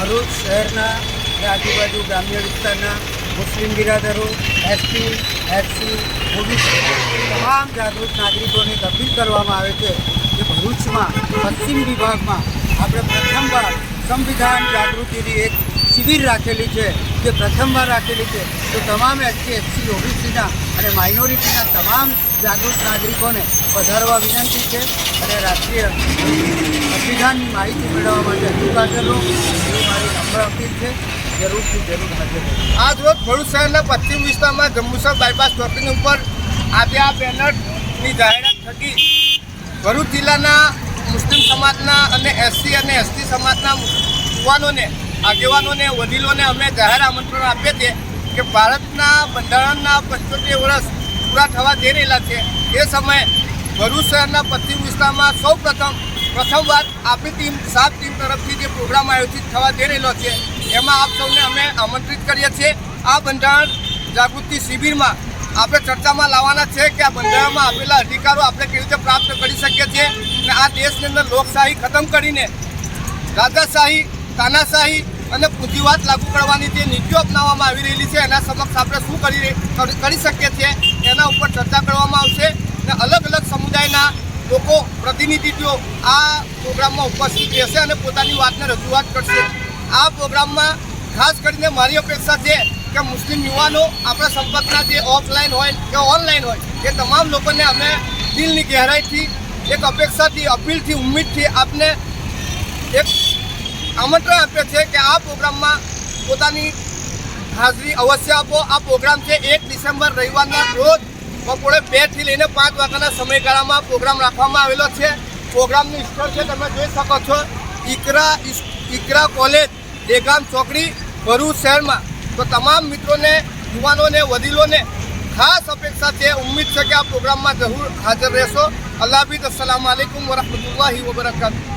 ભરૂચ શહેરના આજુબાજુ ગ્રામ્ય વિસ્તારના મુસ્લિમ બિરાદરો એસટી એસસી ઓબીસી તમામ જાગૃત નાગરિકોને અપીલ કરવામાં આવે છે કે ભરૂચમાં પશ્ચિમ વિભાગમાં આપણે પ્રથમવાર સંવિધાન જાગૃતિની એક શિબિર રાખેલી છે, જે પ્રથમવાર રાખેલી છે. તો તમામ એસટી એસસી ઓબીસીના અને માઇનોરિટીના તમામ જાગૃત નાગરિકોને પધારવા વિનંતી છે અને રાષ્ટ્રીય સંવિધાનની માહિતી મેળવવા માટે હાજર રહો એવી મારી નમ્ર અપીલ છે. જરૂરથી જરૂર હાજર આજ રોજ ભરૂચ શહેરના પશ્ચિમ વિસ્તારમાં જંબુસર બાયપાસ ચોકડી ઉપર આજે આ બેનરની જાહેરાત થકી ભરૂચ જિલ્લાના મુસ્લિમ સમાજના અને એસસી અને એસટી સમાજના યુવાનોને, આગેવાનોને, વડીલોને અમે જાહેર આમંત્રણ આપીએ છીએ કે ભારતના બંધારણના પંચોતેર વર્ષ પૂરા થવા જઈ રહેલા છે. એ સમયે ભરૂચ શહેરના પશ્ચિમ વિસ્તારમાં સૌ પ્રથમ પ્રથમવાર આપણી ટીમ, સાત ટીમ તરફથી જે પ્રોગ્રામ આયોજિત થવા જઈ રહેલો છે, એમાં આપ સૌને અમે આમંત્રિત કરીએ છીએ. આ બંધારણ જાગૃતિ શિબિરમાં આપણે ચર્ચામાં લાવવાના છે કે આ બંધારણમાં આપેલા અધિકારો આપણે કેવી રીતે પ્રાપ્ત કરી શકીએ છીએ અને આ દેશની અંદર લોકશાહી ખતમ કરીને રાજાશાહી, તાનાશાહી અને પૂંજીવાદ લાગુ કરવાની જે નીતિઓ અપનાવવામાં આવી રહેલી છે, એના સમક્ષ આપણે શું કરી કરી શકીએ છીએ, એના ઉપર ચર્ચા કરવામાં આવશે અને અલગ અલગ સમુદાયના લોકો પ્રતિનિધિત્વો આ પ્રોગ્રામમાં ઉપસ્થિત રહેશે અને પોતાની વાતને રજૂઆત કરશે. આ પ્રોગ્રામમાં ખાસ કરીને મારી અપેક્ષા છે કે મુસ્લિમ યુવાનો આપણા સંપર્કના જે ઓફલાઈન હોય કે ઓનલાઈન હોય, એ તમામ લોકોને અમે દિલની ગહેરાઈથી, એક અપેક્ષાથી, અપીલથી, ઉમ્મીદથી આપને એક આમંત્રણ આપે છે કે આ પ્રોગ્રામમાં પોતાની હાજરી અવશ્ય આપો. આ પ્રોગ્રામ છે એક ડિસેમ્બર રવિવારના રોજ બપોરે બેથી લઈને પાંચ વાગ્યાના સમયગાળામાં પ્રોગ્રામ રાખવામાં આવેલો છે. પ્રોગ્રામનું સ્થળ છે, તમે જોઈ શકો છો. ઈકરા ઈકરા કોલેજ દેગામ ચોકડી ભરૂચ શહેરમાં. તો તમામ મિત્રોને, યુવાનોને, વડીલોને ખાસ અપેક્ષા છે, ઉમ્મીદ છે કે આ પ્રોગ્રામમાં જરૂર હાજર રહેશો. અલ્લાહ હાફિઝ. અસલામ આલેકુમ વરહમતુલ્લાહી વબરકાતુહ.